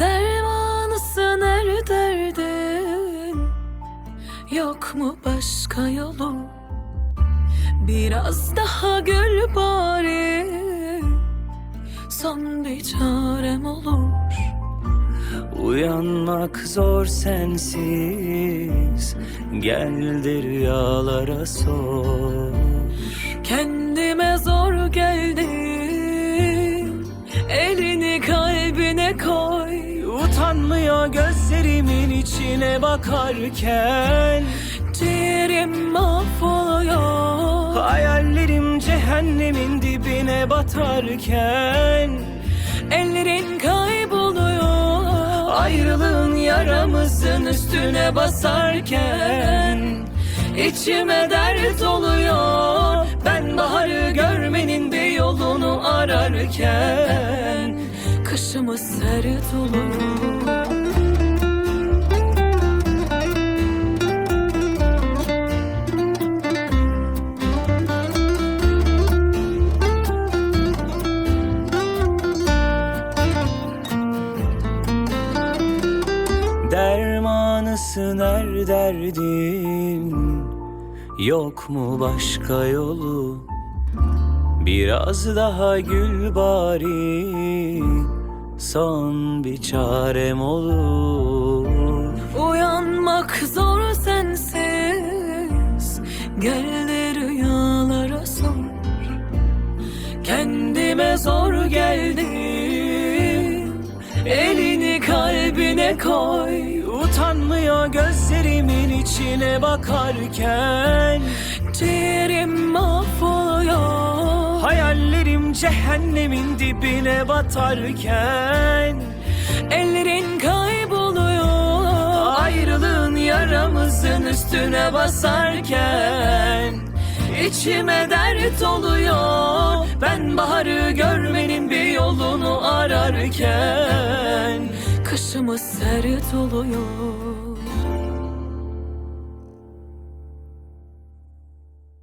Dermanısın her derdin. Yok mu başka yolu Biraz daha gül bari. Son bir çarem olur. Uyanmak zor sensiz. Gel de rüyalara sor. Kendime zor geldim. Elini kalbine koy Utanmıyor gözlerimin içine bakarken. Ciğerim mahvoluyor. Hayallerim cehennemin dibine batarken. Ellerin kayboluyor. Ayrılığın yaramızın üstüne basarken. İçime dert oluyor. Ben baharı görmenin bir yolunu ararken. Kışımız sert oluyor Dermanısın her derdin? Yok mu başka yolu? Biraz daha gül bari. Son bir çarem olur. Uyanmak zor sensiz. Gel rüyalara sor. Kendime zor geldim Elini kalbine koy. Utanmıyor gözlerimin içine bakarken. Ciğerim mahvoluyor. Hayallerim cehennemin dibine batarken. Ellerin kayboluyor. Ayrılığın yaramızın üstüne basarken. İçime dert oluyor yolunu ararken Kışımız sert oluyor